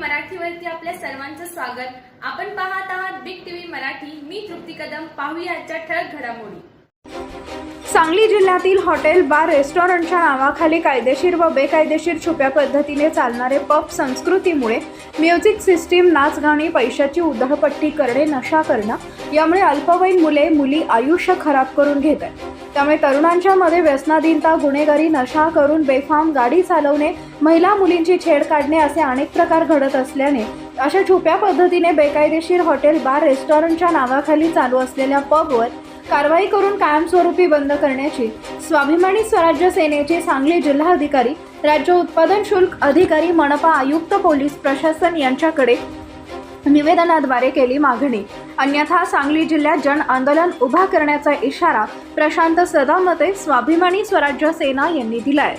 मराठीवरती आपल्या सर्वांचं स्वागत. आपण पाहत आहात बिग टीव्ही मराठी. मी तृप्ती कदम. पाहूया आजच्या ठळक घडामोडी. सांगली जिल्ह्यातील हॉटेल बार रेस्टॉरंटच्या नावाखाली कायदेशीर व बेकायदेशीर छुप्या पद्धतीने चालणारे पब संस्कृतीमुळे म्युझिक सिस्टीम नाच गाणी पैशाची उधळपट्टी करणे नशा करणं यामुळे अल्पवयीन मुले मुली आयुष्य खराब करून घेत आहेत त्यामुळे तरुणांच्या मध्ये व्यसनाधीनता गुन्हेगारी नशा करून बेफाम गाडी चालवणे महिला मुलींची छेड काढणे असे अनेक प्रकार घडत असल्याने अशा छुप्या पद्धतीने बेकायदेशीर हॉटेल बार रेस्टॉरंटच्या नावाखाली चालू असलेल्या पबवर कारवाई करून कायमस्वरूपी बंद करण्याची स्वाभिमानी स्वराज्य सेनेचे सांगली जिल्हाधिकारी राज्य उत्पादन शुल्क अधिकारी मनपा आयुक्त पोलीस प्रशासन यांच्याकडे निवेदनाद्वारे केली मागणी. अन्यथा सांगली जिल्ह्यात जन आंदोलन उभा करण्याचा इशारा प्रशांत सदामते स्वाभिमानी स्वराज्य सेना यांनी दिलाय.